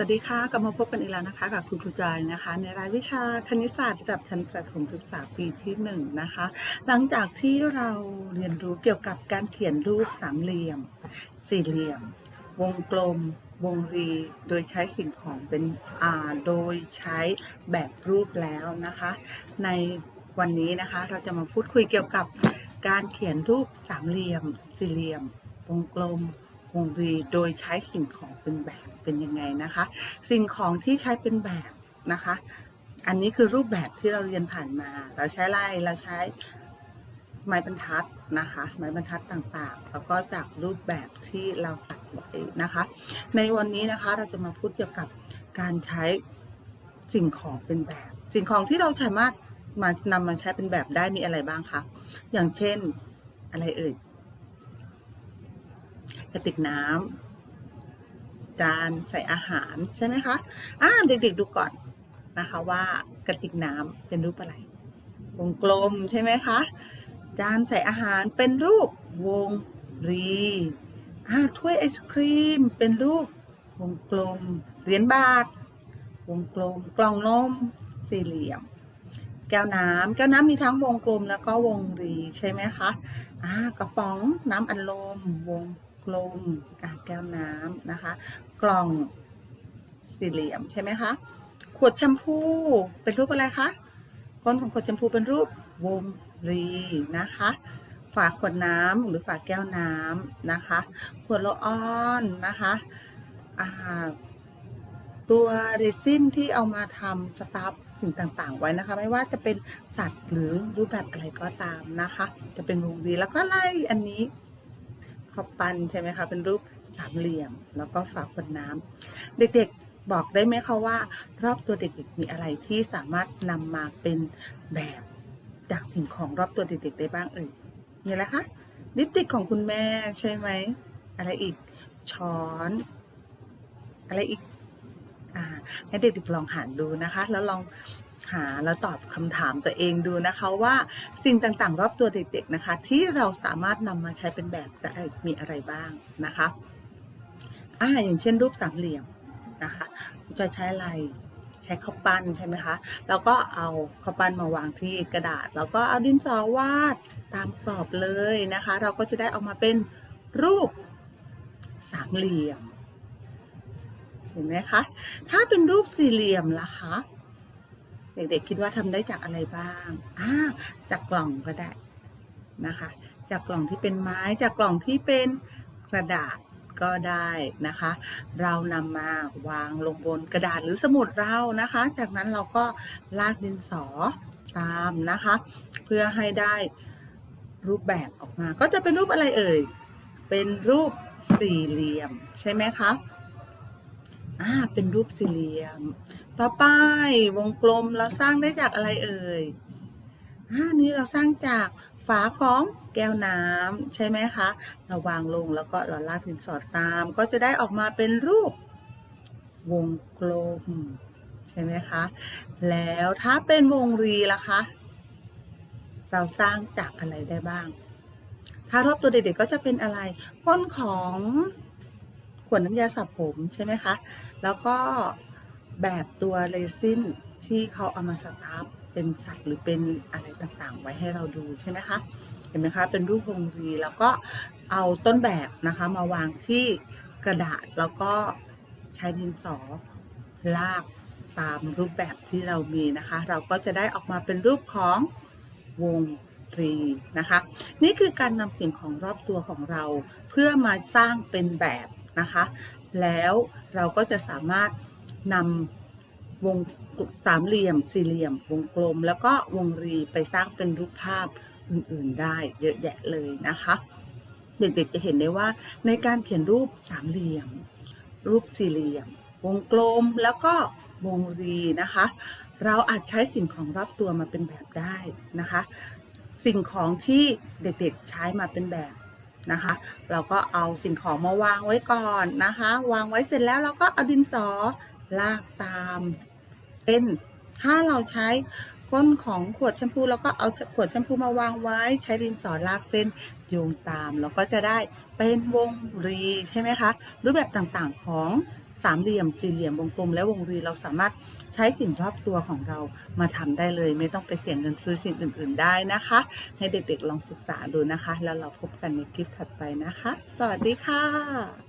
สวัสดีค่ะกลับมาพบกันอีกแล้วนะคะ กับคุณครูจอยนะคะ ในรายวิชาคณิตศาสตร์ระดับชั้นประถมศึกษาปีที่1นงนะคะ หลังจากที่เราเรียนรู้เกี่ยวกับการเขียนรูปสามเหลี่ยม สี่เหลี่ยม วงกลม วงรี โดยใช้สิ่งของเป็นอ่าโดยใช้แบบรูปแล้วนะคะ ในวันนี้นะคะเราจะมาพูดคุยเกี่ยวกับการเขียนรูปสามเหลี่ยม สี่เหลี่ยม วงกลม วงรีโดยใช้สิ่งของเป็นแบบเป็นยังไงนะคะ สิ่งของที่ใช้เป็นแบบนะคะ อันนี้คือรูปแบบที่เราเรียนผ่านมา เราใช้ไล่เราใช้ไม้บรรทัดนะคะ ไม้บรรทัดต่างๆ แล้วก็จากรูปแบบที่เราตัดไว้นะคะ ในวันนี้นะคะเราจะมาพูดเกี่ยวกับการใช้สิ่งของเป็นแบบ สิ่งของที่เราสามารถมานำมาใช้เป็นแบบได้มีอะไรบ้างคะ อย่างเช่นอะไรเอ่ย กระติกน้ำจานใส่อาหารใช่ไหมคะอ่าเด็กๆดูก่อนนะคะว่ากระติกน้ำเป็นรูปอะไร วงกลมใช่ไหมคะ จานใส่อาหารเป็นรูปวงรีอ่าถ้วยไอศครีมเป็นรูปวงกลม เหรียญบาท วงกลม กล่องนม สี่เหลี่ยม แก้วน้ำแก้วน้ำมีทั้งวงกลมแล้วก็วงรีใช่ไหมคะอ่ากระป๋องน้ำอัดลม วง ลมแก้วน้ำนะคะ กล่องสี่เหลี่ยมใช่ไหมคะ ขวดแชมพูเป็นรูปอะไรคะก้นของขวดแชมพูเป็นรูปวงรีนะคะ ฝาขวดน้ำหรือฝาแก้วน้ำนะคะ ขวดโลออนนะคะอ่าตัวเรซินที่เอามาทำสตัฟสิ่งต่างๆ ไว้นะคะ ไม่ว่าจะเป็นสัตว์หรือรูปแบบอะไรก็ตามนะคะ จะเป็นวงรีแล้วก็ไล่อันนี้ ขาปั้นใช่ไหมคะ เป็นรูปสามเหลี่ยม แล้วก็ฝาขวดน้ำเด็กๆบอกได้ไหมคะว่า รอบตัวเด็กๆมีอะไรที่สามารถนำมาเป็นแบบจากสิ่งของรอบตัวเด็กๆได้บ้างเอ่ยมีอะไรคะลิปสติกของคุณแม่ใช่ไหมอะไรอีกช้อน อะไรอีกอ่าให้เด็กๆลองหารดูนะคะ แล้วลอง หาแล้วตอบคำถามตัวเองดูนะคะว่าสิ่งต่างๆ รอบตัวเด็กๆนะคะ ที่เราสามารถนำมาใช้เป็นแบบได้มีอะไรบ้างนะคะอ่าอย่างเช่นรูปสามเหลี่ยมนะคะจะใช้อะไรใช้ข้าวปั้นใช่ไหมคะแล้วก็เอาข้าวปั้นมาวางที่กระดาษ แล้วก็เอาดินสอวาดตามกรอบเลยนะคะ เราก็จะได้ออกมาเป็นรูปสามเหลี่ยมเห็นไหมคะถ้าเป็นรูปสี่เหลี่ยมล่ะคะ เด็กๆคิดว่าทำได้จากอะไรบ้างอ่าจากกล่องก็ได้นะคะ จากกล่องที่เป็นไม้จากกล่องที่เป็นกระดาษก็ได้นะคะ เรานำมาวางลงบนกระดาษหรือสมุดเรานะคะ จากนั้นเราก็ลากดินสอตามนะคะ เพื่อให้ได้รูปแบบออกมา ก็จะเป็นรูปอะไรเอ่ย เป็นรูปสี่เหลี่ยมใช่ไหมคะ อ่าเป็นรูปสี่เหลี่ยม ต่อไปวงกลมเราสร้างได้จากอะไรเอ่ยอ่านี้เราสร้างจากฝาของแก้วน้ำใช่ไหมคะ เราวางลงแล้วก็เราลากดินสอดตาม ก็จะได้ออกมาเป็นรูปวงกลม ใช่ไหมคะ แล้วถ้าเป็นวงรีล่ะคะ เราสร้างจากอะไรได้บ้าง ถ้ารอบตัวเด็กๆก็จะเป็นอะไร ก้นของ ขวดน้ำยาสระผมใช่ไหมคะ แล้วก็แบบตัวเรซินที่เขาเอามาสตัฟเป็นสัตว์หรือเป็นอะไรต่างๆ ไว้ให้เราดูใช่ไหมคะ เห็นไหมคะ เป็นรูปวงรีแล้วก็เอาต้นแบบนะคะมาวางที่กระดาษแล้วก็ใช้ดินสอลากตามรูปแบบที่เรามีนะคะ เราก็จะได้ออกมาเป็นรูปของวงรีนะคะ นี่คือการนำสิ่งของรอบตัวของเรา เพื่อมาสร้างเป็นแบบ นะคะ แล้วเราก็จะสามารถนำวงสามเหลี่ยม สี่เหลี่ยม วงกลม แล้วก็วงรีไปสร้างเป็นรูปภาพอื่นๆได้เยอะแยะเลยนะคะ เด็กๆจะเห็นได้ว่าในการเขียนรูปสามเหลี่ยม รูปสี่เหลี่ยม วงกลมแล้วก็วงรีนะคะ เราอาจใช้สิ่งของรอบตัวมาเป็นแบบได้นะคะ สิ่งของที่เด็กๆใช้มาเป็นแบบ นะคะ เราก็เอาสิ่งของมาวางไว้ก่อนนะคะ วางไว้เสร็จแล้วเราก็เอาดินสอลากตามเส้น ถ้าเราใช้ก้นของขวดแชมพูเราก็เอาขวดแชมพูมาวางไว้ ใช้ดินสอลากเส้นโยงตาม แล้วก็จะได้เป็นวงรีใช่ไหมคะ รูปแบบต่างๆของ สามเหลี่ยมสี่เหลี่ยมวงกลมและวงรีเราสามารถใช้สิ่งรอบตัวของเรามาทำได้เลย ไม่ต้องไปเสียเงินซื้อสิ่งอื่น ๆ ได้นะคะ ให้เด็กๆลองศึกษาดูนะคะ แล้วเราพบกันในคลิปถัดไปนะคะ สวัสดีค่ะ